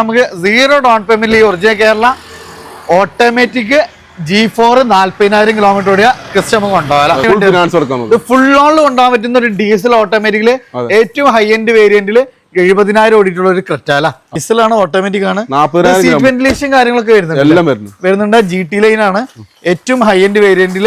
നമുക്ക് zero down payment original Kerala. Automatic G four നാല്പതിനായിരം kilometre ഓടിയ ക്രിസ്റ്റ് കൊണ്ടുപോകാം ഫിനാൻസ് ഫുൾ ഓണിൽ കൊണ്ടുപോകാൻ പറ്റുന്ന ഒരു ഡീസൽ ഓട്ടോമാറ്റിക്കിൽ ഏറ്റവും ഹൈ എൻഡ് വേരിയന്റിൽ എഴുപതിനായിരം ഓടിയിട്ടുള്ള ഒരു ക്രെറ്റ അല്ല? ഡീസലാണ് ഓട്ടോമാറ്റിക് ആണ്. സീറ്റ് വെന്റിലേഷൻ കാര്യങ്ങളൊക്കെ വരുന്നുണ്ട്. വരുന്നുണ്ട്. ജി ടി ലൈൻ ആണ്. ഏറ്റവും ഹൈ എൻഡ് വേരിയന്റിൽ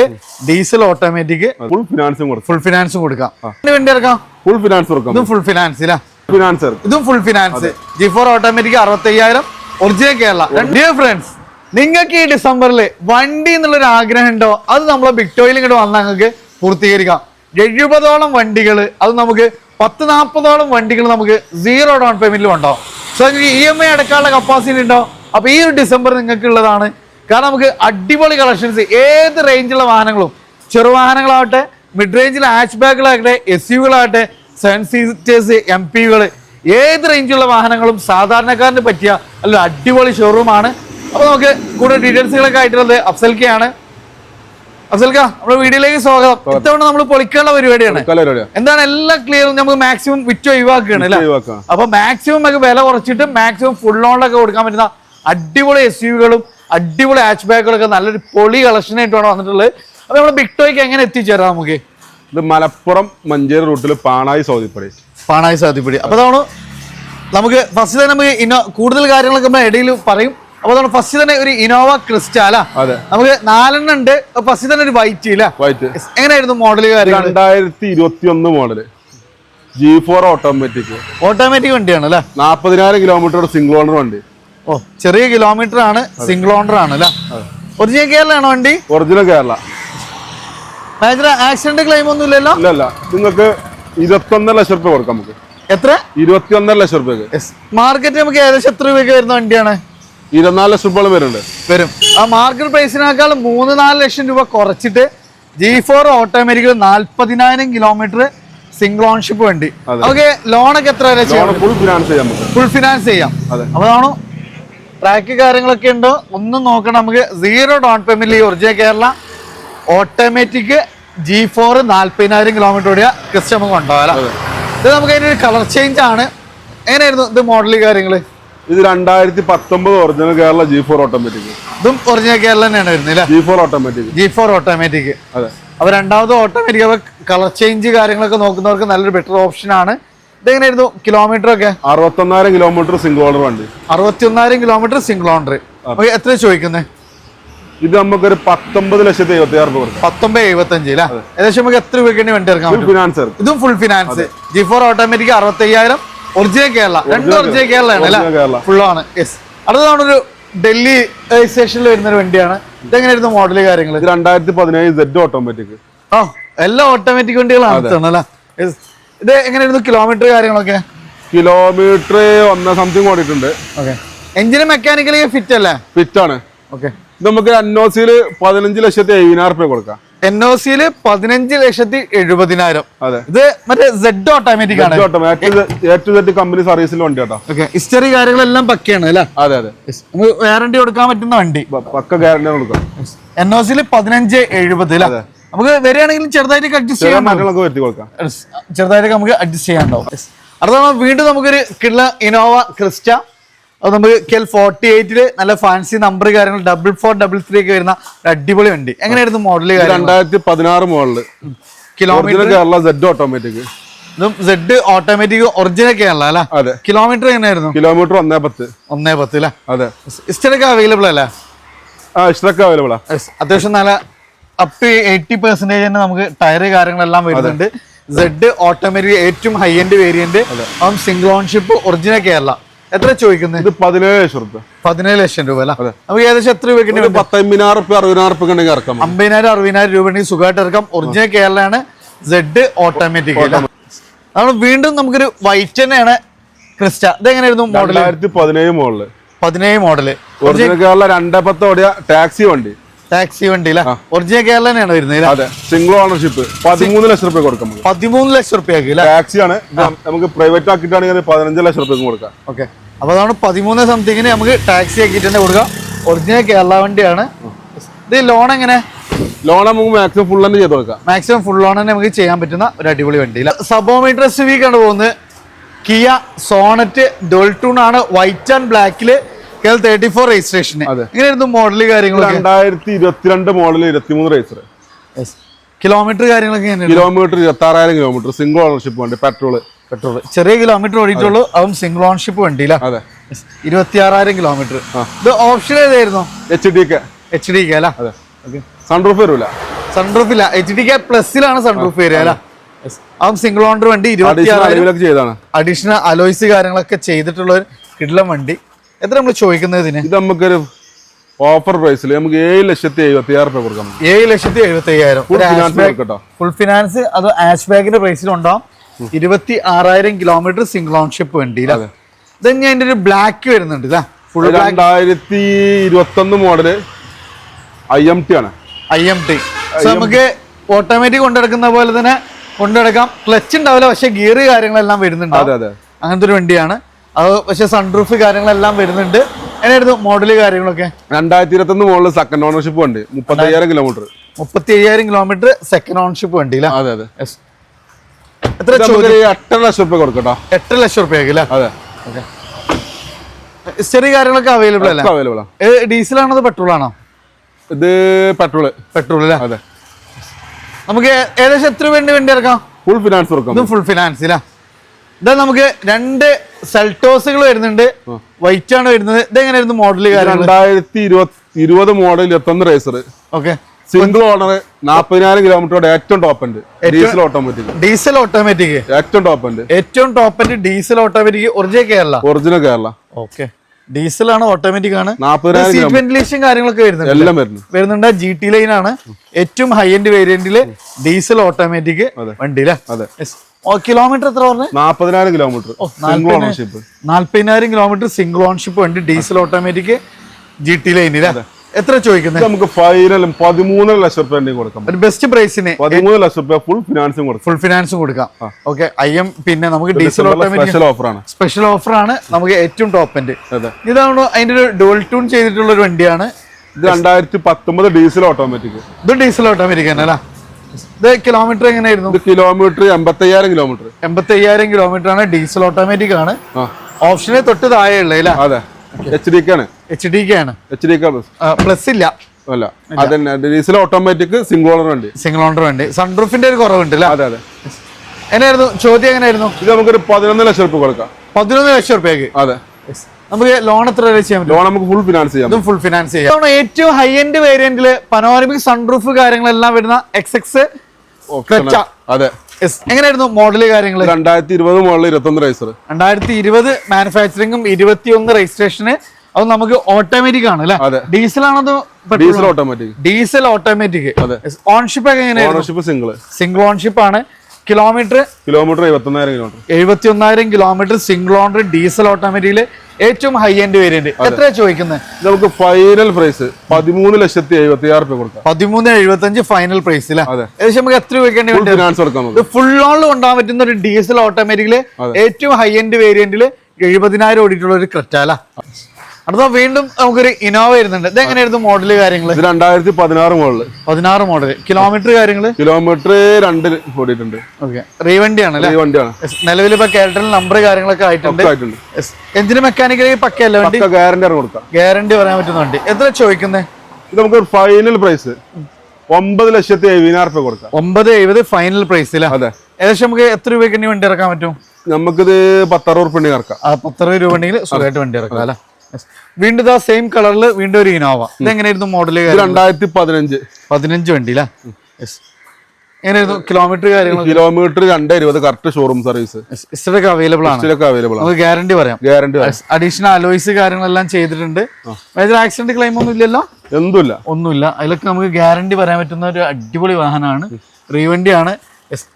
ഡീസൽ ഓട്ടോമാറ്റിക് ഫുൾ ഫിനാൻസും ഫുൾ ഫിനാൻസും കൊടുക്കാം. വേണ്ടി ഇറക്കാം ഫുൾ ഫിനാൻസ് കൊടുക്കാം. ഫുൾ ഫിനാൻസ് ഫിനാൻസ് ഇതും full finance G four automatic അറുപത്തയ്യായിരം. Original Kerala. Dear friends നിങ്ങൾക്ക് ഈ ഡിസംബറിൽ വണ്ടി എന്നുള്ളൊരു ആഗ്രഹം ഉണ്ടോ അത് നമ്മളെ ബിക്ടോയിൽ ഇങ്ങോട്ട് വന്നാൽ നിങ്ങൾക്ക് പൂർത്തീകരിക്കാം. എഴുപതോളം വണ്ടികൾ അത് നമുക്ക് പത്ത് നാൽപ്പതോളം വണ്ടികൾ നമുക്ക് സീറോ ഡൗൺ പേയ്മെന്റിലും ഉണ്ടോ? സോ നിങ്ങൾക്ക് ഇ എം ഐ അടക്കാനുള്ള കപ്പാസിറ്റി ഉണ്ടോ? അപ്പൊ ഈ ഒരു ഡിസംബർ നിങ്ങൾക്ക് ഉള്ളതാണ് കാരണം നമുക്ക് അടിപൊളി കളക്ഷൻസ് ഏത് റേഞ്ചുള്ള വാഹനങ്ങളും ചെറുവാഹനങ്ങളാവട്ടെ മിഡ് റേഞ്ചിലെ ഹാച്ച് ബാഗുകളാകട്ടെ എസ് യുകളാകട്ടെ സെവൻ സീറ്റേഴ്സ് എം പികൾ ഏത് റേഞ്ചുള്ള വാഹനങ്ങളും സാധാരണക്കാരന് പറ്റിയ അല്ല അടിപൊളി ഷോറൂമാണ് അപ്പോൾ നമുക്ക് കൂടുതൽ ഡീറ്റെയിൽസുകളൊക്കെ ആയിട്ടുള്ളത് അഫ്സൽക്കയാണ്. അഫ്സൽക്ക നമ്മുടെ വീഡിയോയിലേക്ക് സ്വാഗതം. ഇത്തവണ നമ്മൾ പൊളിക്കാനുള്ള പരിപാടിയാണ്. എന്താണ് എല്ലാം ക്ലിയർ നമുക്ക് മാക്സിമം വിറ്റ് ഒഴിവാക്കുകയാണ് അല്ലേ? അപ്പൊ മാക്സിമം നമുക്ക് വില കുറച്ചിട്ട് മാക്സിമം ഫുൾ ഓണിലൊക്കെ കൊടുക്കാൻ പറ്റുന്ന അടിപൊളി എസ് യുകളും അടിപൊളി ഹാച്ച് ബാഗുകളൊക്കെ നല്ലൊരു പൊളി കളക്ഷൻ ആയിട്ടാണ് വന്നിട്ടുള്ളത്. അപ്പൊ നമ്മുടെ ബിക്ടോയ്ക്ക് എങ്ങനെ എത്തിച്ചേരാം നമുക്ക്? ഇത് മലപ്പുറം മഞ്ചേരി റൂട്ടിൽ പാണായി സൗദിപ്പടി. പാണായി സൗദിപ്പടി. അപ്പൊ അതാണ് നമുക്ക് ഫസ്റ്റ് തന്നെ നമുക്ക് ഇനോ കൂടുതൽ കാര്യങ്ങളൊക്കെ നമ്മൾ ഇടയിൽ പറയും. അപ്പൊ അതാണ് ഫസ്റ്റ് തന്നെ ഒരു ഇനോവ ക്രിസ്റ്റ അല്ല അതെ. നമുക്ക് നാലെണ്ണം ഉണ്ട്. ഫസ്റ്റ് തന്നെ ഒരു വൈറ്റ് ഇല്ല? വൈറ്റ് എങ്ങനെയായിരുന്നു മോഡൽ കാര്യങ്ങൾ രണ്ടായിരത്തി ഇരുപത്തി ഒന്ന് model G four automatic automatic വണ്ടിയാണ് അല്ലേ? നാപ്പതിനായിരം കിലോമീറ്റർ സിംഗിൾ ഓണർ വണ്ടി. ഓ ചെറിയ കിലോമീറ്റർ ആണ് സിംഗിൾ ഓണർ ആണ് അല്ലേ? ഒറിജിനൽ ആണ് വണ്ടി? Original Kerala major accident claim ഒന്നും ഇല്ലല്ലോ? ഇല്ല അല്ല നിങ്ങൾക്ക് ഇരുപത്തൊന്നര ലക്ഷം റുപ്യ കൊടുക്കാം നമുക്ക്. എത്ര? ഇരുപത്തി ഒന്നര ലക്ഷം റുപ്യക്ക്. മാർക്കറ്റ് നമുക്ക് ഏകദേശം എത്ര രൂപയ്ക്ക് വരുന്ന വണ്ടിയാണ്? ഇരുപത്തിനാല് ലക്ഷം രൂപ വരുന്നുണ്ട്. വരും. ആ മാർക്കറ്റ് പ്രൈസിനേക്കാൾ മൂന്ന് നാല് ലക്ഷം രൂപ കുറച്ചിട്ട് ജി ഫോർ ഓട്ടോമാറ്റിക് നാല്പതിനായിരം കിലോമീറ്റർ സിംഗിൾ ഓൺഷിപ്പ് വണ്ടി. ഓക്കെ ലോണൊക്കെ എത്ര വരെ ചെയ്യാം? ഫുൾ ഫിനാൻസ് ചെയ്യാം ഫുൾ ഫിനാൻസ് ചെയ്യാം. അതെ. അതാണ് ട്രാക്ക് കാര്യങ്ങളൊക്കെ ഉണ്ടോ. ഒന്നും നോക്കണം നമുക്ക് സീറോ ഡൗൺ പേയ്മെന്റ് ഈ original Kerala. Automatic G four നാല്പതിനായിരം കിലോമീറ്റർ ഓടിയ ക്രിസ്റ്റ് നമുക്ക് ഉണ്ടാവില്ല ഇത് നമുക്ക് അതിന്റെ ഒരു കളർ ചേഞ്ച് ആണ്. എങ്ങനെയായിരുന്നു ഇത് മോഡൽ കാര്യങ്ങൾ ഇത് രണ്ടായിരത്തി പത്തൊമ്പത് original Kerala G four automatic ഇതും ഒറിജിനൽ കേരള തന്നെയാണ് വരുന്നത് G four automatic G four automatic അതെ. അപ്പൊ രണ്ടാമത് ഓട്ടോമാറ്റിക് അപ്പൊ കളർ ചേഞ്ച് കാര്യങ്ങളൊക്കെ നോക്കുന്നവർക്ക് നല്ലൊരു ബെറ്റർ ഓപ്ഷൻ ആണ്. ഇതെങ്ങനെയായിരുന്നു കിലോമീറ്റർ ഒക്കെ? അറുപത്തൊന്നായിരം കിലോമീറ്റർ സിംഗിൾ ഓണർ വണ്ടി. അറുപത്തി ഒന്നായിരം കിലോമീറ്റർ സിംഗിൾ ഓണർ എത്ര ചോദിക്കുന്നത് ഇത് നമുക്കൊരു പത്തൊമ്പത് ലക്ഷത്തി എഴുപത്തി ആറ് രൂപ പത്തൊമ്പത് എഴുപത്തി അഞ്ച് അല്ലേ ഏകദേശം നമുക്ക് എത്ര രൂപയ്ക്ക് വണ്ടി ഇറക്കാൻ ഫുൾ ഫിനാൻസ് ഇറക്കും ഇതും full finance G four automatic അറുപത്തി അയ്യായിരം ഒറിജിനൽ കേരള. രണ്ട് ഒറിജിനൽ കേരള ആണ് അല്ലേ? ആണ്. യെസ് അടുത്തതാണ് ഒരു ഡൽഹി സ്റ്റേഷനിൽ വരുന്ന ഒരു വണ്ടിയാണ്. ഇതെങ്ങനെയായിരുന്നു മോഡൽ കാര്യങ്ങൾ രണ്ടായിരത്തി പതിനേഴ് സെഡ് ഓട്ടോമാറ്റിക് ആ എല്ലാ ഓട്ടോമാറ്റിക് വണ്ടികളാണ് അല്ലേ. ഇത് എങ്ങനെയായിരുന്നു കിലോമീറ്റർ കാര്യങ്ങളൊക്കെ? കിലോമീറ്റർ ഒന്നര സംതിങ് ഓടിയിട്ടുണ്ട്. ഓക്കെ എഞ്ചിന് മെക്കാനിക്കലി ഫിറ്റ് അല്ലേ? ഫിറ്റ് ആണ്. ഓക്കെ നമുക്ക് എൻ ഒ സിയിൽ പതിനഞ്ച് ലക്ഷത്തി എഴുപതിനായിരം രൂപ കൊടുക്കാം. എൻ ഒ സിയിൽ പതിനഞ്ച് ലക്ഷത്തി എഴുപതിനായിരം. അതെ. ഇത് മറ്റേ സെഡ് ഓട്ടോമാറ്റിക് ആണ്. ഓട്ടോമാറ്റിക് കമ്പനി സർവീസിൽ വണ്ടി കേട്ടോ ഓക്കെ ഹിസ്റ്ററി കാര്യങ്ങളെല്ലാം പക്കയാണ് അല്ലേ? അതെ അതെ. വാറണ്ടി കൊടുക്കാൻ പറ്റുന്ന വണ്ടി. പക്ക ഗ്യാരണ്ടി കൊടുക്കാം എൻ ഒ സിയിൽ പതിനഞ്ച് എഴുപത് അല്ലേ? നമുക്ക് വരികയാണെങ്കിൽ ചെറുതായിട്ട് അഡ്ജസ്റ്റ് ചെയ്യാൻ ചെറുതായിട്ട് നമുക്ക് അഡ്ജസ്റ്റ് ചെയ്യാണ്ടാവും അടുത്ത വീണ്ടും നമുക്കൊരു കിള്ള ഇനോവ ക്രിസ്റ്റ അത് നമുക്ക് കെൽ ഫോർട്ടി എയ്റ്റിൽ നല്ല ഫാൻസി നമ്പർ കാര്യങ്ങൾ ഡബിൾ ഫോർ ഡബിൾ ത്രീ ഒക്കെ വരുന്ന അടിപൊളി വണ്ടി. എങ്ങനെയായിരുന്നു മോഡൽ രണ്ടായിരത്തി പതിനാറ് model kilometre Kerala Z automatic ഇതും സെഡ് ഓട്ടോമാറ്റിക് ഒറിജിനൽ ഒക്കെ ആണല്ലോ അല്ലേ? അതെ. കിലോമീറ്റർ എങ്ങനെയായിരുന്നു? കിലോമീറ്റർ ഒന്നേ പത്ത്. ഒന്നേ പത്ത് അല്ലേ? അതെ. ഇസ്റ്റൊക്കെ അവൈലബിൾ അല്ലേ? ആ ഇഷ്ടൊക്കെ അവൈലബിൾ. അത്യാവശ്യം നല്ല അപ് ടു എയ്റ്റി പെർസെന്റേജ് തന്നെ നമുക്ക് ടയർ കാര്യങ്ങളെല്ലാം വരുന്നുണ്ട്. സെഡ് ഓട്ടോമാറ്റിക് ഏറ്റവും ഹൈ എൻഡ് വേരിയന്റ് അതും. സിംഗിൾ ഓൺഷിപ്പ് ഒറിജിനൽ കേരള എത്ര ചോദിക്കുന്നത് ഇത് പതിനേഴ് ലക്ഷം രൂപ പതിനേഴ് ലക്ഷം രൂപ അല്ല. നമുക്ക് ഏകദേശം എത്ര രൂപ പത്തമ്പതിനായിരം റുപ്യ അറുപതിനായിരം റുപ്യ ഉണ്ടെങ്കിൽ ഇറക്കാം. അമ്പതിനായിരം അറുപതിനായിരം രൂപ ഉണ്ടെങ്കിൽ സുഖമായിട്ട് ഇറക്കാം. ഒറിജിനൽ കേരളയാണ് സെഡ് ഓട്ടോമാറ്റിക് നമ്മൾ വീണ്ടും നമുക്കൊരു വൈറ്റ് തന്നെയാണ് ക്രിസ്റ്റ. ഇതെങ്ങനെയായിരുന്നു മോഡൽ രണ്ടായിരത്തി പതിനേഴ് മോഡൽ പതിനേഴ് മോഡൽ ഒറിജിനൽ കേരള രണ്ടേ പത്ത് ഓടിയ ടാക്സി വണ്ടി. ടാക്സി വണ്ടി അല്ല? ഒറിജിനൽ കേരള തന്നെയാണ് വരുന്നത് അതെ. സിംഗിൾ ഓണർഷിപ്പ് പതിമൂന്ന് ലക്ഷം റുപ്യ കൊടുക്കാം പതിമൂന്ന് ലക്ഷം ടാക്സി ആണ്. നമുക്ക് പ്രൈവറ്റ് ആക്കിയിട്ടാണെങ്കിൽ പതിനഞ്ച് ലക്ഷം റുപ്യ കൊടുക്കാം. ഓക്കെ അപ്പൊ അതാണ് പതിമൂന്ന് സംതിങ്ങിന് നമുക്ക് ടാക്സി ആക്കിയിട്ട് തന്നെ കൊടുക്കാം. ഒറിജിനൽ കേരള വണ്ടിയാണ്. ഇത് ലോൺ എങ്ങനെ? ലോൺ നമുക്ക് മാക്സിമം ഫുൾ തന്നെ ചെയ്ത് കൊടുക്കാം. മാക്സിമം ഫുൾ ലോൺ തന്നെ നമുക്ക് ചെയ്യാൻ പറ്റുന്ന ഒരു അടിപൊളി വണ്ടി സബോമീറ്റർ ആണ് പോകുന്നത്. കിയ സോണറ്റ് ഡോൾട്ടൂൺ ആണ്. വൈറ്റ് ആൻഡ് ബ്ലാക്കിൽ K L thirty four registration. എങ്ങനെയായിരുന്നു മോഡൽ കാര്യങ്ങൾ രണ്ടായിരത്തി ഇരുപത്തിരണ്ട് മോഡൽ ഇരുപത്തിമൂന്ന് റേസർ കിലോമീറ്റർ കാര്യങ്ങളൊക്കെ കിലോമീറ്റർ ഇരുപത്തി ആറായിരം കിലോമീറ്റർ സിംഗിൾ ഓണർഷിപ്പ് വണ്ടി പെട്രോൾ പെട്രോൾ ചെറിയ കിലോമീറ്റർ ഓടിയിട്ടുള്ളൂ. അതും. സിംഗിൾ ഓൺഷിപ്പ് വണ്ടിയില്ല അതെ. ഇരുപത്തി ആറായിരം കിലോമീറ്റർ ഇത് ഓപ്ഷൻ ഏതായിരുന്നു? H D K H D K അല്ല? അതെ. സൺറൂഫ് വരൂല. സൺറൂഫ് ഇല്ല. എച്ച് ഡി കെ പ്ലസിലാണ് സൺറൂഫ് വരിക അല്ല? അതും സിംഗിൾ ഓണർ വണ്ടി. ചെയ്താണ് അഡീഷണൽ അലോയ്സ് കാര്യങ്ങളൊക്കെ ചെയ്തിട്ടുള്ള ഒരു കിടിലം വണ്ടി. എത്ര നമ്മൾ ചോദിക്കുന്നത് ഇതിന്? ഇത് നമുക്കൊരു ഓഫർ പ്രൈസിൽ നമുക്ക് ഏഴ് ലക്ഷത്തി എഴുപത്തി ആറ് രൂപ കൊടുക്കാം. ഏഴ് ലക്ഷത്തി എഴുപത്തി അയ്യായിരം ഫുൾ ഫിനാൻസ് കൊടുക്കട്ടോ. ഫുൾ ഫിനാൻസ് അത് ആഷ് ബാഗിന്റെ പ്രൈസിലുണ്ടാവും ഇരുപത്തി ആറായിരം കിലോമീറ്റർ സിംഗിൾ ഓൺഷിപ്പ് വണ്ടി അതെ. ഇത് ഞാൻ അതിന്റെ ഒരു ബ്ലാക്ക് വരുന്നുണ്ട് ഇതാ ഫുൾ രണ്ടായിരത്തി ഇരുപത്തി ഒന്ന് മോഡൽ ഐ എം ടി ആണ് ഐ എം ടി നമുക്ക് ഓട്ടോമാറ്റിക് കൊണ്ടെടുക്കുന്ന പോലെ തന്നെ കൊണ്ടെടുക്കാം. ക്ലച്ച് ഉണ്ടാവില്ല പക്ഷെ ഗിയർ കാര്യങ്ങളെല്ലാം വരുന്നുണ്ട്. അതെ അതെ. അങ്ങനത്തെ ഒരു വണ്ടിയാണ്. അത് പക്ഷെ സൺറൂഫ് കാര്യങ്ങളെല്ലാം വരുന്നുണ്ട്. എങ്ങനെയായിരുന്നു മോഡൽ കാര്യങ്ങളൊക്കെ? രണ്ടായിരത്തി ഇരുപത്തി ഒന്ന് മോഡൽ സെക്കൻഡ് ഓണർഷിപ്പ് ഉണ്ട് മുപ്പത്തി അയ്യായിരം കിലോമീറ്റർ മുപ്പത്തി അയ്യായിരം കിലോമീറ്റർ സെക്കൻഡ് ഓൺഷിപ്പ് വണ്ടിയില്ല അതെ. അതെ എത്ര എട്ടര ലക്ഷം രൂപ കൊടുക്കട്ടോ എട്ടര ലക്ഷം ചെറിയ അതെ. ഹിസ്റ്ററി കാര്യങ്ങളൊക്കെ അവൈലബിൾ അല്ലേ? അവൈലബിൾ ആണ് ഡീസൽ ആണോ പെട്രോൾ ആണോ? ഇത് പെട്രോൾ പെട്രോൾ അല്ലേ അതെ. നമുക്ക് ഏകദേശം എത്ര വേണ്ടി വണ്ടി ഇറക്കാം? ഫുൾ ഫിനാൻസ് കൊടുക്കാം. ഇത് ഫുൾ ഫിനാൻസ് ഇല്ല ഇതാ നമുക്ക് രണ്ട് സെൽട്ടോസുകൾ വരുന്നുണ്ട്. വൈറ്റ് ആണ് വരുന്നത്. ഇതെങ്ങനെയായിരുന്നു മോഡൽ രണ്ടായിരത്തി ഇരുപത് ഇരുപത് മോഡൽ ഇരുപത്തൊന്ന് റേസർ ഓക്കെ സിംഗിൾ ഓണർ നാപ്പതിനായിരം കിലോമീറ്ററോടെ ഏറ്റവും ടോപ്പ് ഉണ്ട്. ഡീസൽ ഓട്ടോമാറ്റിക് ഡീസൽ ഓട്ടോമാറ്റിക് ഏറ്റവും ടോപ്പ് ഉണ്ട്. ഏറ്റവും top diesel automatic original Kerala original Kerala okay diesel ആണ് ഓട്ടോമാറ്റിക് ആണ്. വെന്റിലേഷൻ കാര്യങ്ങളൊക്കെ വരുന്നുണ്ട്. എല്ലാം വരുന്നുണ്ട്. വരുന്നുണ്ട് ജി ടി ലൈൻ ആണ്. ഏറ്റവും ഹൈ എൻഡ് വേരിയന്റിൽ ഡീസൽ ഓട്ടോമാറ്റിക് വണ്ടി അല്ലേ കിലോമീറ്റർ എത്ര പറഞ്ഞു? നാപ്പതിനായിരം കിലോമീറ്റർ സിംഗിൾ ഓണർഷിപ്പ് നാല്പതിനായിരം കിലോമീറ്റർ സിംഗിൾ ഓണർഷിപ്പ് വണ്ടി ഡീസൽ ഓട്ടോമാറ്റിക് ജി ടി ലൈനിൽ എത്ര ചോദിക്കുന്നത് നമുക്ക് ഫൈനലും പതിമൂന്നര ലക്ഷം റുപ്യ കൊടുക്കാം. ബെസ്റ്റ് പ്രൈസിന് പതിമൂന്ന് ലക്ഷം റുപ്യ ഫുൾ ഫിനാൻസും കൊടുക്കാം. ഫുൾ ഫിനാൻസും കൊടുക്കാം. ഓക്കെ ഐ എം പിന്നെ നമുക്ക് ഡീസൽ സ്പെഷ്യൽ ഓഫറാണ് സ്പെഷ്യൽ ഓഫർ ആണ്. നമുക്ക് ഏറ്റവും ടോപ്പ് എൻഡ് ഇതാണ് അതിന്റെ ഒരു ഡോൾ ടൂൺ ചെയ്തിട്ടുള്ള ഒരു വണ്ടിയാണ്. ഇത് രണ്ടായിരത്തി പത്തൊമ്പത് ഡീസൽ ഓട്ടോമാറ്റിക് ഇത് ഡീസൽ ഓട്ടോമാറ്റിക് തന്നെ അല്ല? ഇത് കിലോമീറ്റർ എങ്ങനെയായിരുന്നു? കിലോമീറ്റർ കിലോമീറ്റർ എൺപത്തയ്യായിരം കിലോമീറ്റർ എൺപത്തി അയ്യായിരം കിലോമീറ്റർ ആണ്. ഡീസൽ ഓട്ടോമാറ്റിക് ആണ്. ഓപ്ഷനെ തൊട്ട് താഴെ ഉള്ളത് അല്ല? അതെ. എച്ച് ഡി ആണ്. എച്ച് ഡി കെ ആണ്. എച്ച് ഡി കെ പ്ലസ് ഇല്ല. അല്ല. അതന്നെ ഡീസൽ ഓട്ടോമാറ്റിക് സിംഗിൾ ഓണർ വണ്ടി. സിംഗിൾ ഓണർ വണ്ടി. സൺറൂഫിന്റെ ഒരു കുറവുണ്ട് അതെ അതെ. എങ്ങനെയായിരുന്നു? ചോദ്യം എങ്ങനെയായിരുന്നു? ഇത് നമുക്കൊരു പതിനൊന്ന് ലക്ഷം റുപ്യ കൊടുക്കാം. പതിനൊന്ന് ലക്ഷം റുപ്യക്ക് അതെ. നമുക്ക് ലോൺ എത്ര വരെ ചെയ്യാൻ ലോൺ നമുക്ക് ഫുൾ ഫിനാൻസ് ചെയ്യാം ഫുൾ ഫിനാൻസ് ചെയ്യാം. ഏറ്റവും ഹൈ എൻഡ് വേരിയന്റിൽ പനോരമിക് സൺറൂഫ് കാര്യങ്ങളെല്ലാം വരുന്ന എക്സ് എക്സ് അതെ. എങ്ങനെയായിരുന്നു മോഡൽ കാര്യങ്ങൾ രണ്ടായിരത്തി ഇരുപത് മുകളിൽ ഇരുപത്തൊന്ന് റൈസർ രണ്ടായിരത്തി ഇരുപത് മാനുഫാക്ചറിങ്ങും ഇരുപത്തിയൊന്ന് രജിസ്ട്രേഷന് അത് നമുക്ക് ഓട്ടോമാറ്റിക് ആണ് അല്ലെ? ഡീസൽ ആണോ diesel automatic diesel automatic ownership ownership single single ownership ആണ്. കിലോമീറ്റർ കിലോമീറ്റർ എഴുപത്തൊന്നായിരം കിലോമീറ്റർ എഴുപത്തി ഒന്നായിരം കിലോമീറ്റർ സിംഗിൾ ഓണർ ഡീസൽ ഓട്ടോമാറ്റിക്കിൽ ഏറ്റവും ഹൈ എൻഡ് വേരിയന്റ് എത്ര ചോദിക്കുന്നത് നമുക്ക് ഫൈനൽ പ്രൈസ് പതിമൂന്ന് ലക്ഷത്തി എഴുപത്തി ആറ് രൂപ കൊടുക്കാം. പതിമൂന്ന് എഴുപത്തി അഞ്ച് ഫൈനൽ പ്രൈസ് അല്ലേ. ഏകദേശം നമുക്ക് എത്ര രൂപ ഫുൾ ഫിനാൻസ് ഫുൾ ഓണിൽ കൊണ്ടുപോകാൻ പറ്റുന്ന ഒരു ഡീസൽ ഓട്ടോമാറ്റിക്കിൽ ഏറ്റവും ഹൈ എൻഡ് വേരിയന്റിൽ എഴുപതിനായിരം ഓടിയിട്ടുള്ള ഒരു ക്രെറ്റാല അടുത്ത വീണ്ടും നമുക്കൊരു ഇനോവ വരുന്നുണ്ട്. ഇത് എങ്ങനെയായിരുന്നു മോഡൽ കാര്യങ്ങൾ ഇത് രണ്ടായിരത്തി പതിനാറ് മോഡൽ പതിനാറ് മോഡൽ കിലോമീറ്റർ കാര്യങ്ങൾ കിലോമീറ്റർ രണ്ടിൽ ഓടിയിട്ടുണ്ട്. ഓക്കെ റീവണ്ടിയാണ് റീവണ്ടിയാണ്. വണ്ടിയാണ് നിലവിൽ ഇപ്പൊ കേരളത്തിൽ നമ്പർ കാര്യങ്ങളൊക്കെ ആയിട്ടുണ്ട്. എഞ്ചിന് മെക്കാനിക്കലി പക്കയല്ല വണ്ടി? ഗ്യാരണ്ടി ആണ് കൊടുക്കാം ഗ്യാരണ്ടി പറയാൻ പറ്റുന്ന വണ്ടി. എത്ര ചോദിക്കുന്നത് ഇത് നമുക്ക് ഫൈനൽ പ്രൈസ് ഒമ്പത് ലക്ഷത്തി എഴുപതിനായിരം രൂപ കൊടുക്കാം. ഒമ്പത് എഴുപത് ഫൈനൽ പ്രൈസില അതെ. ഏകദേശം നമുക്ക് എത്ര രൂപയ്ക്ക് വണ്ടി ഇറക്കാൻ പറ്റും? നമുക്കിത് പത്തറുപത് ഉറുപ്പ് ഉണ്ടെങ്കിൽ ഇറക്കാം. പത്തറുപത് രൂപ ഉണ്ടെങ്കിൽ സുഖമായിട്ട് വണ്ടി ഇറക്കാം അല്ലേ. വീണ്ടും ഇതാ സെയിം കളറിൽ വീണ്ടും ഒരു ഇനോവ ഇതെങ്ങനെയായിരുന്നു മോഡൽ രണ്ടായിരത്തി പതിനഞ്ച് പതിനഞ്ച് വണ്ടി അല്ലേ എങ്ങനെയായിരുന്നു കിലോമീറ്റർ കാര്യങ്ങൾ കിലോമീറ്റർ രണ്ട് ഇരുപത് കറക്റ്റ് ഷോറൂം സർവീസ് ഇസ്റ്റൊക്കെ അവൈലബിൾ ആണ്. ഇസ്റ്റൊക്കെ അവൈലബിൾ ആണ്. നമുക്ക് ഗ്യാരണ്ടി പറയാം. ഗ്യാരണ്ടി അഡീഷണൽ അലോയ്സ് കാര്യങ്ങളെല്ലാം ചെയ്തിട്ടുണ്ട്. മേജർ ആക്സിഡന്റ് ക്ലെയിം ഒന്നും ഇല്ലല്ലോ? എന്തുമില്ല. ഒന്നുമില്ല. അതിലൊക്കെ നമുക്ക് ഗ്യാരണ്ടി പറയാൻ പറ്റുന്ന ഒരു അടിപൊളി വാഹനമാണ്. റീവണ്ടിയാണ്.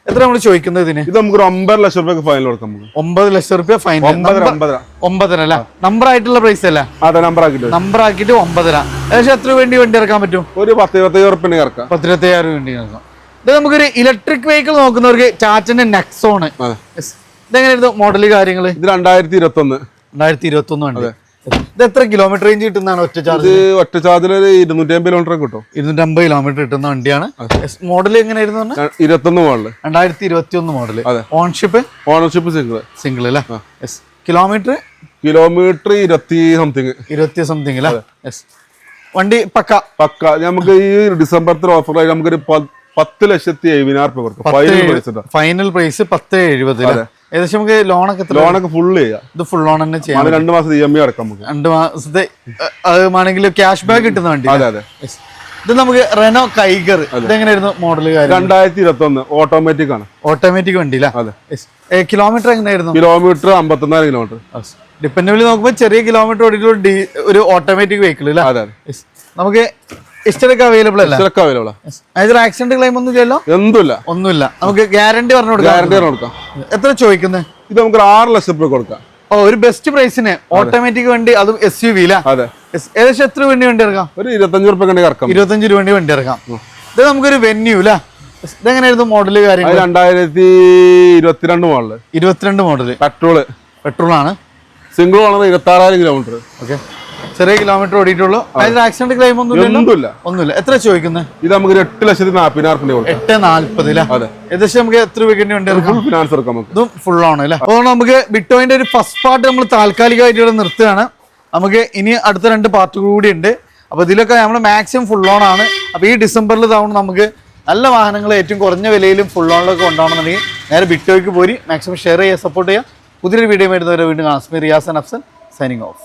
എത്ര നമ്മൾ ചോദിക്കുന്നത് ഇതിന്? ഇത് നമുക്ക് ഒമ്പത് ലക്ഷം റുപ്യ ഫൈനൽ കൊടുക്കാം നമുക്ക്. ഒമ്പത് ലക്ഷം റുപ്യ ഫൈൻ ഒമ്പതര ഒമ്പതര. ഒമ്പതര അല്ല? നമ്പർ ആയിട്ടുള്ള പ്രൈസ് അല്ല? അതെ നമ്പർ ആക്കിട്ട് നമ്പർ ആക്കിയിട്ട് ഒമ്പതര. ഏകദേശം എത്ര വേണ്ടി വണ്ടി ഇറക്കാൻ പറ്റും? ഒരു പത്ത് ഇരുപത്തയ്യായിരം റുപ്യ ഇറക്കാം. പത്തിരുപത്തയ്യായിരം വേണ്ടി ഇറക്കാം. ഇത് നമുക്കൊരു ഇലക്ട്രിക് വെഹിക്കിൾ നോക്കുന്നവർക്ക് ടാറ്റന്റെ നെക്സോണ് ഇതെങ്ങനെയായിരുന്നു മോഡൽ കാര്യങ്ങൾ? ഇത് രണ്ടായിരത്തി ഇരുപത്തി ഒന്ന് രണ്ടായിരത്തി ഇരുപത്തി ഒന്ന് വണ്ടി ഇത് എത്ര കിലോമീറ്റർ റേഞ്ച് കിട്ടുന്നതാണ് ഒറ്റ ചാർജ് ഒറ്റ ചാർജിൽ ഇരുന്നൂറ്റി അമ്പത് കിലോമീറ്റർ കിട്ടും. ഇരുന്നൂറ്റമ്പത് കിലോമീറ്റർ കിട്ടുന്ന വണ്ടിയാണ്. മോഡൽ എങ്ങനെയായിരുന്നു ഇരുപത്തി ഒന്ന് മോഡൽ രണ്ടായിരത്തി ഇരുപത്തി ഒന്ന് model. Ownership ownership single single അല്ലേ? കിലോമീറ്റർ കിലോമീറ്റർ ഇരുപത്തി സംതിങ് ഇരുപത്തി സംതിങ് അല്ലേ? വണ്ടി പക്ക? പക്ക. നമുക്ക് ഈ ഡിസംബറത്തെ ഓഫർ നമുക്കൊരു പത്ത് ലക്ഷത്തി എഴുപതിനായിരം രൂപ കൊടുക്കും. ഫൈനൽ പ്രൈസ് പത്ത് എഴുപത് ഏകദേശം നമുക്ക് ലോണൊക്കെ ലോണൊക്കെ ഫുള്ള് ചെയ്യാം. ഇത് ഫുൾ ലോൺ തന്നെ ചെയ്യാം രണ്ട് മാസം ഇ എം ഐ അടക്കാം നമുക്ക് രണ്ട് മാസത്തെ ആണെങ്കിൽ ക്യാഷ് ബാക്ക് കിട്ടുന്ന വണ്ടി അതെ അതെ. ഇത് നമുക്ക് റെനോ കൈഗർ ഇതെങ്ങനെയായിരുന്നു മോഡൽ രണ്ടായിരത്തി ഇരുപത്തി ഒന്ന് ഓട്ടോമാറ്റിക് ആണ്. ഓട്ടോമാറ്റിക് വണ്ടി അതെ. കിലോമീറ്റർ എങ്ങനെയായിരുന്നു? കിലോമീറ്റർ അമ്പത്തൊന്നായിരം കിലോമീറ്റർ ഡിപ്പെൻഡബിളി നോക്കുമ്പോൾ ചെറിയ കിലോമീറ്റർ ഓടിയിട്ടുള്ള ഒരു ഓട്ടോമാറ്റിക് വെഹിക്കിൾ അല്ലേ? അതെ നമുക്ക് ഇഷ്ടമൊക്കെ അവൈലബിൾ അല്ല? ഇതിലൊക്കെ അവൈലബിളാ അതിൽ ആക്സിഡന്റ് ക്ലെയിം ഒന്നും ഇല്ലല്ലോ? എന്തുമില്ല. ഒന്നുമില്ല. നമുക്ക് ഗ്യാരണ്ടി പറഞ്ഞു കൊടുക്കാം. ഗ്യാരണ്ടി കൊടുക്കാം. എത്ര ചോദിക്കുന്നത് ഇത് നമുക്ക് ഒരു ആറ് ലക്ഷം രൂപ കൊടുക്കാം. ഓ ഒരു ബെസ്റ്റ് പ്രൈസിന് ഓട്ടോമാറ്റിക് വണ്ടി അതും എസ് യു വി അതെ. ഏകദേശം എത്ര വണ്ടി വണ്ടി ഇറക്കാം? ഒരു ഇരുപത്തഞ്ച് റുപ്യ കണ്ടി ഇറക്കാം. ഇരുപത്തഞ്ച് രൂപ വണ്ടി വണ്ടി ഇറക്കാം. ഇത് നമുക്കൊരു വെന്യൂ അല്ലേ ഇതെങ്ങനെയായിരുന്നു മോഡൽ കാര്യങ്ങൾ രണ്ടായിരത്തി ഇരുപത്തിരണ്ട് മോളിൽ ഇരുപത്തിരണ്ട് മോഡൽ പെട്രോൾ പെട്രോൾ ആണ്. സിംഗിൾ ഓണർ ഇരുപത്തി ആറായിരം കിലോമീറ്റർ ഓക്കെ ചെറിയ കിലോമീറ്റർ ഓടിയിട്ടുള്ളൂ. ആക്സിഡന്റ് ക്ലെയിം ഒന്നും ഇല്ലല്ലോ? ഒന്നുമില്ല. എത്ര ചോദിക്കുന്നത് ഇത് നമുക്ക് എട്ട് ലക്ഷത്തി നാൽപ്പതിനായിരം എട്ട് നാല്പതില അതെ. ഏകദേശം നമുക്ക് എത്ര രൂപയ്ക്ക് വണ്ടി ഫുൾ ഫിനാൻസ് എടുക്കാം ഇതും ഫുൾ ആണ് അല്ലേ അപ്പോൾ നമുക്ക് ബിറ്റോയിന്റെ ഒരു ഫസ്റ്റ് പാർട്ട് നമ്മൾ താൽക്കാലികമായിട്ട് ഇവിടെ നിർത്തുകയാണ്. നമുക്ക് ഇനി അടുത്ത രണ്ട് പാർട്ട് കൂടി ഉണ്ട്. അപ്പോൾ ഇതിലൊക്കെ നമ്മൾ മാക്സിമം ഫുൾ ഓൺ ആണ്. അപ്പോൾ ഈ ഡിസംബറിൽ തവണ നമുക്ക് നല്ല വാഹനങ്ങൾ ഏറ്റവും കുറഞ്ഞ വിലയിലും ഫുൾ ഓണിലൊക്കെ ഉണ്ടാവണമെന്നുണ്ടെങ്കിൽ നേരെ ബിറ്റോയ്ക്ക് പോയി മാക്സിമം ഷെയർ ചെയ്യുക സപ്പോർട്ട് ചെയ്യുക പുതിയൊരു വീഡിയോ വരുന്നവരെ വീണ്ടും കാശ്മീർ റിയാസൻ അഫ്സൻ സൈനിങ് ഓഫ്